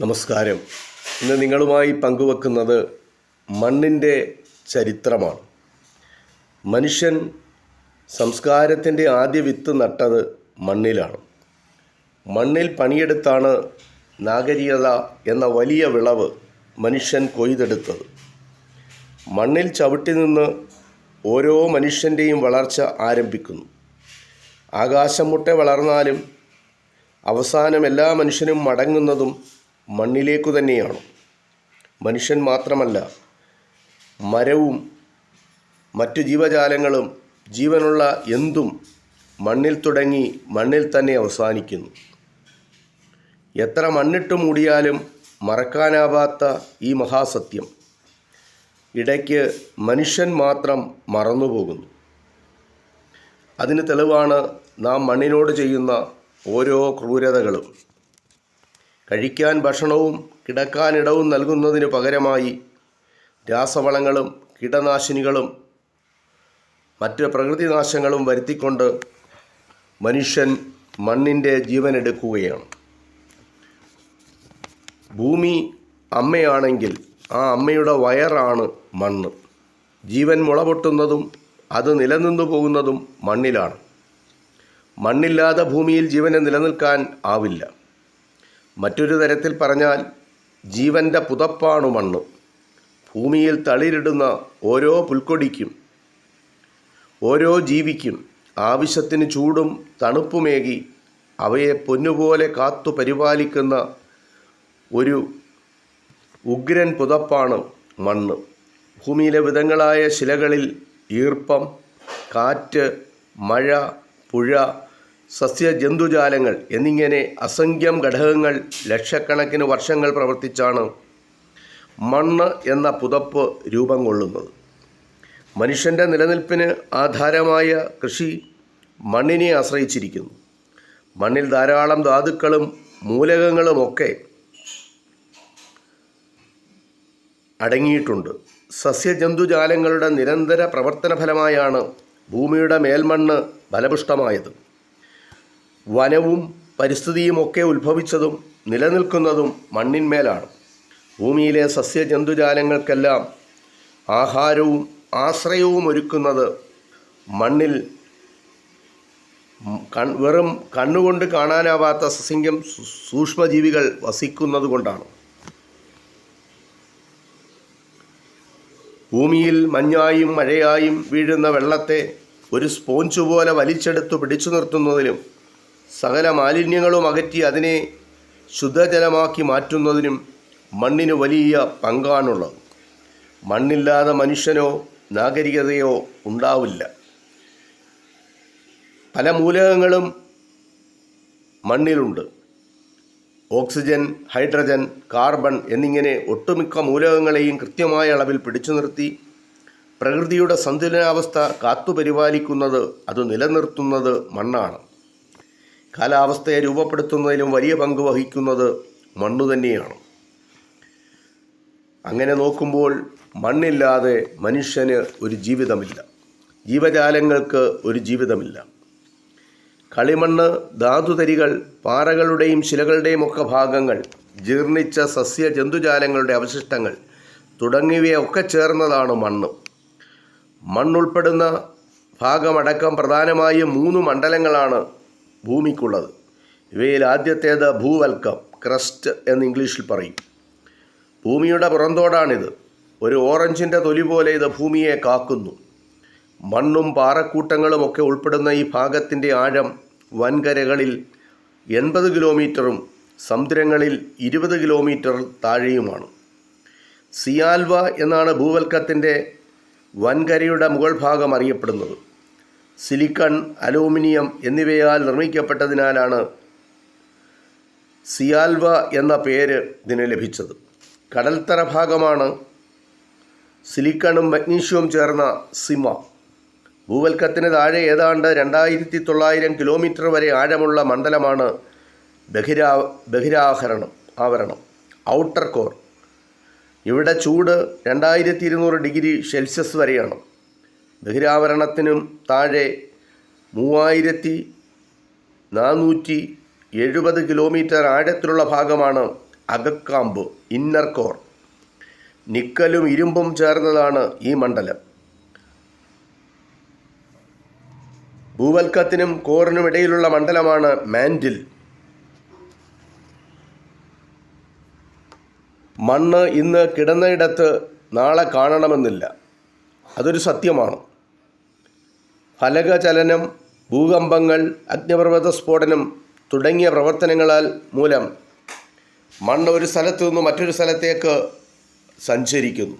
നമസ്കാരം. ഇന്ന് നിങ്ങളുമായി പങ്കുവെക്കുന്നത് മണ്ണിന്റെ ചരിത്രമാണ്. മനുഷ്യൻ സംസ്കാരത്തിന്റെ ആദ്യ വിത്ത് നട്ടത് മണ്ണിലാണ്. മണ്ണിൽ പണിയെടുത്താണ് നാഗരികത എന്ന വലിയ വിളവ് മനുഷ്യൻ കൊയ്തെടുത്തത്. മണ്ണിൽ ചവിട്ടി നിന്ന് ഓരോ മനുഷ്യന്റെയും വളർച്ച ആരംഭിക്കുന്നു. ആകാശം മുട്ടെ വളർന്നാലും അവസാനം എല്ലാ മനുഷ്യനും മടങ്ങുന്നതും മണ്ണിലേക്കു തന്നെയാണ്. മനുഷ്യൻ മാത്രമല്ല മരവും മറ്റു ജീവജാലങ്ങളും ജീവനുള്ള എന്തും മണ്ണിൽ തുടങ്ങി മണ്ണിൽ തന്നെ അവസാനിക്കുന്നു. എത്ര മണ്ണിട്ട് മൂടിയാലും മറക്കാനാവാത്ത ഈ മഹാസത്യം. ഇടയ്ക്ക് മനുഷ്യൻ മാത്രം മറന്നുപോകുന്നു. അതിന് തെളിവാണ് നാം മണ്ണിനോട് ചെയ്യുന്ന ഓരോ ക്രൂരതകളും. കഴിക്കാൻ ഭക്ഷണവും കിടക്കാനിടവും നൽകുന്നതിന് പകരമായി രാസവളങ്ങളും കീടനാശിനികളും മറ്റ് പ്രകൃതിനാശങ്ങളും വരുത്തിക്കൊണ്ട് മനുഷ്യൻ മണ്ണിന്റെ ജീവനെടുക്കുകയാണ്. ഭൂമി അമ്മയാണെങ്കിൽ ആ അമ്മയുടെ വയറാണ് മണ്ണ്. ജീവൻ മുളപൊട്ടുന്നതും അത് നിലനിന്നു പോകുന്നതും മണ്ണിലാണ്. മണ്ണില്ലാതെ ഭൂമിയിൽ ജീവന് നിലനിൽക്കാൻ ആവില്ല. മറ്റൊരു തരത്തിൽ പറഞ്ഞാൽ ജീവന്റെ പുതപ്പാണ് മണ്ണ്. ഭൂമിയിൽ തളിരിടുന്ന ഓരോ പുൽക്കൊടിക്കും ഓരോ ജീവിക്കും ആവശ്യത്തിന് ചൂടും തണുപ്പുമേകി അവയെ പൊന്നുപോലെ കാത്തു പരിപാലിക്കുന്ന ഒരു ഉഗ്രൻ പുതപ്പാണ് മണ്ണ്. ഭൂമിയിലെ വിധങ്ങളായ ശിലകളിൽ ഈർപ്പം കാറ്റ് മഴ പുഴ സസ്യജന്തുജാലങ്ങൾ എന്നിങ്ങനെ അസംഖ്യം ഘടകങ്ങൾ ലക്ഷക്കണക്കിന് വർഷങ്ങൾ പ്രവർത്തിച്ചാണ് മണ്ണ് എന്ന പുതപ്പ് രൂപം കൊള്ളുന്നത്. മനുഷ്യന്റെ നിലനിൽപ്പിന് ആധാരമായ കൃഷി മണ്ണിനെ ആശ്രയിച്ചിരിക്കുന്നു. മണ്ണിൽ ധാരാളം ധാതുക്കളും മൂലകങ്ങളുമൊക്കെ അടങ്ങിയിട്ടുണ്ട്. സസ്യജന്തുജാലങ്ങളുടെ നിരന്തര പ്രവർത്തന ഫലമായാണ് ഭൂമിയുടെ മേൽമണ്ണ് ഫലപുഷ്ടമായത് വനവും പരിസ്ഥിതിയുമൊക്കെ ഉത്ഭവിച്ചതും നിലനിൽക്കുന്നതും മണ്ണിന്മേലാണ്. ഭൂമിയിലെ സസ്യജന്തുജാലങ്ങൾക്കെല്ലാം ആഹാരവും ആശ്രയവും ഒരുക്കുന്നത് മണ്ണിൽ കൺ വെറും കണ്ണുകൊണ്ട് കാണാനാവാത്ത സസ്യങ്കം സൂക്ഷ്മജീവികൾ വസിക്കുന്നത് കൊണ്ടാണ് ഭൂമിയിൽ മഞ്ഞായും മഴയായും വീഴുന്ന വെള്ളത്തെ ഒരു സ്പോഞ്ച് പോലെ വലിച്ചെടുത്ത് പിടിച്ചു നിർത്തുന്നതിലും സകല മാലിന്യങ്ങളും അകറ്റി അതിനെ ശുദ്ധജലമാക്കി മാറ്റുന്നതിനും മണ്ണിന് വലിയ പങ്കാണുള്ളത്. മണ്ണില്ലാതെ മനുഷ്യനോ നാഗരികതയോ ഉണ്ടാവില്ല. പല മൂലകങ്ങളും മണ്ണിലുണ്ട്. ഓക്സിജൻ ഹൈഡ്രജൻ കാർബൺ എന്നിങ്ങനെ ഒട്ടുമിക്ക മൂലകങ്ങളെയും കൃത്യമായ അളവിൽ പിടിച്ചു നിർത്തി പ്രകൃതിയുടെ സന്തുലനാവസ്ഥ കാത്തുപരിപാലിക്കുന്നത് അത് നിലനിർത്തുന്നത് മണ്ണാണ്. കാലാവസ്ഥയെ രൂപപ്പെടുത്തുന്നതിലും വലിയ പങ്ക് വഹിക്കുന്നത് മണ്ണു തന്നെയാണ്. അങ്ങനെ നോക്കുമ്പോൾ മണ്ണില്ലാതെ മനുഷ്യന് ഒരു ജീവിതമില്ല. ജീവജാലങ്ങൾക്ക് ഒരു ജീവിതമില്ല. കളിമണ്ണ് ധാതുതരികൾ പാറകളുടെയും ശിലകളുടെയും ഒക്കെ ഭാഗങ്ങൾ ജീർണിച്ച സസ്യ ജന്തുജാലങ്ങളുടെ അവശിഷ്ടങ്ങൾ തുടങ്ങിയവയൊക്കെ ചേർന്നതാണ് മണ്ണ്. മണ്ണുൾപ്പെടുന്ന ഭാഗമടക്കം പ്രധാനമായും മൂന്ന് മണ്ഡലങ്ങളാണ് ഭൂമിക്കുള്ളത്. ഇവയിൽ ആദ്യത്തേത് ഭൂവൽക്കം ക്രസ്റ്റ് എന്ന് ഇംഗ്ലീഷിൽ പറയും. ഭൂമിയുടെ പുറന്തോടാണിത്. ഒരു ഓറഞ്ചിന്റെ തൊലി പോലെ ഇത് ഭൂമിയെ കാക്കുന്നു. മണ്ണും പാറക്കൂട്ടങ്ങളും ഒക്കെ ഉൾപ്പെടുന്ന ഈ ഭാഗത്തിന്റെ ആഴം വൻകരകളിൽ എൺപത് കിലോമീറ്ററും സമുദ്രങ്ങളിൽ ഇരുപത് കിലോമീറ്റർ താഴെയുമാണ്. സിയാൽവ എന്നാണ് ഭൂവൽക്കത്തിന്റെ വൻകരയുടെ മുകൾ ഭാഗം അറിയപ്പെടുന്നത്. സിലിക്കൺ അലൂമിനിയം എന്നിവയാൽ നിർമ്മിക്കപ്പെട്ടതിനാലാണ് സിയാൽവ എന്ന പേര് ഇതിന് ലഭിച്ചത്. കടൽത്തറ ഭാഗമാണ് സിലിക്കണും മഗ്നീഷ്യവും ചേർന്ന സിമ. ഭൂവൽക്കത്തിന് താഴെ ഏതാണ്ട് രണ്ടായിരത്തി തൊള്ളായിരം കിലോമീറ്റർ വരെ ആഴമുള്ള മണ്ഡലമാണ് ബഹിരാ ബഹിരാഹരണം ആവരണം ഔട്ടർ കോർ. ഇവിടെ ചൂട് രണ്ടായിരത്തി ഇരുന്നൂറ് ഡിഗ്രി സെൽഷ്യസ് വരെയാണ്. ബഹിരാവരണത്തിനും താഴെ മൂവായിരത്തി നാനൂറ്റി എഴുപത് കിലോമീറ്റർ ആഴത്തിലുള്ള ഭാഗമാണ് അകക്കാമ്പ് ഇന്നർ കോർ. നിക്കലും ഇരുമ്പും ചേർന്നതാണ് ഈ മണ്ഡലം. ഭൂവൽക്കത്തിനും കോറിനും ഇടയിലുള്ള മണ്ഡലമാണ് മാൻഡിൽ. മണ്ണ് ഇന്ന് കിടന്നയിടത്ത് നാളെ കാണണമെന്നില്ല. അതൊരു സത്യമാണ്. ഫലകചലനം ഭൂകമ്പങ്ങൾ അഗ്നിപർവത സ്ഫോടനം തുടങ്ങിയ പ്രവർത്തനങ്ങളാൽ മൂലം മണ്ണ് ഒരു സ്ഥലത്തു നിന്ന് മറ്റൊരു സ്ഥലത്തേക്ക് സഞ്ചരിക്കുന്നു.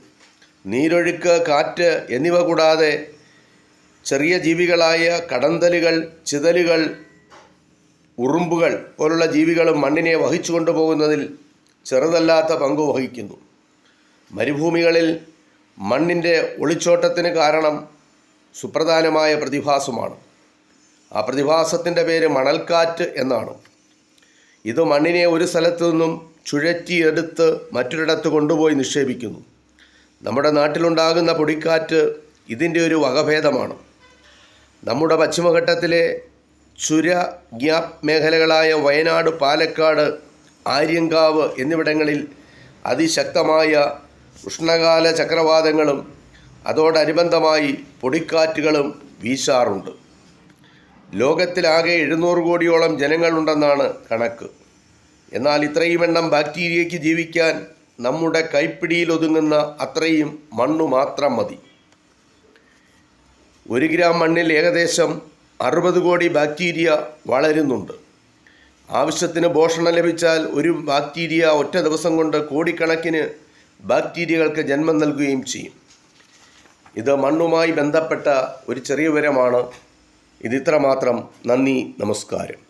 നീരൊഴുക്ക് കാറ്റ് എന്നിവ കൂടാതെ ചെറിയ ജീവികളായ കടന്തലുകൾ ചിതലുകൾ ഉറുമ്പുകൾ പോലുള്ള ജീവികളും മണ്ണിനെ വഹിച്ചു കൊണ്ടുപോകുന്നതിൽ ചെറുതല്ലാത്ത പങ്ക് വഹിക്കുന്നു. മരുഭൂമികളിൽ മണ്ണിന്റെ ഒളിച്ചോട്ടത്തിന് കാരണം സുപ്രധാനമായ പ്രതിഭാസമാണ്. ആ പ്രതിഭാസത്തിന്റെ പേര് മണൽക്കാറ്റ് എന്നാണ്. ഇത് മണ്ണിനെ ഒരു സ്ഥലത്തു നിന്നും ചുഴറ്റിയെടുത്ത് മറ്റൊരിടത്ത് കൊണ്ടുപോയി നിക്ഷേപിക്കുന്നു. നമ്മുടെ നാട്ടിലുണ്ടാകുന്ന പൊടിക്കാറ്റ് ഇതിന്റെ ഒരു വകഭേദമാണ്. നമ്മുടെ പശ്ചിമഘട്ടത്തിലെ ചുര ഗ്യാപ് മേഖലകളായ വയനാട് പാലക്കാട് ആര്യങ്കാവ് എന്നിവിടങ്ങളിൽ അതിശക്തമായ ഉഷ്ണകാല ചക്രവാതങ്ങളും അതോടനുബന്ധമായി പൊടിക്കാറ്റുകളും വീശാറുണ്ട്. ലോകത്തിലാകെ എഴുന്നൂറ് കോടിയോളം ജനങ്ങളുണ്ടെന്നാണ് കണക്ക്. എന്നാൽ ഇത്രയും എണ്ണം ബാക്ടീരിയയ്ക്ക് ജീവിക്കാൻ നമ്മുടെ കൈപ്പിടിയിൽ ഒതുങ്ങുന്ന അത്രയും മണ്ണു മാത്രം മതി. ഒരു ഗ്രാം മണ്ണിൽ ഏകദേശം അറുപത് കോടി ബാക്ടീരിയ വളരുന്നുണ്ട്. ആവശ്യത്തിന് പോഷണം ലഭിച്ചാൽ ഒരു ബാക്ടീരിയ ഒറ്റ ദിവസം കൊണ്ട് കോടിക്കണക്കിന് ബാക്ടീരിയകൾക്ക് ജന്മം നൽകുകയും ചെയ്യും. ഇത് മണ്ണുമായി ബന്ധപ്പെട്ട ഒരു ചെറിയ വിവരമാണ്. ഇതിത്രമാത്രം നന്ദി നമസ്കാരം.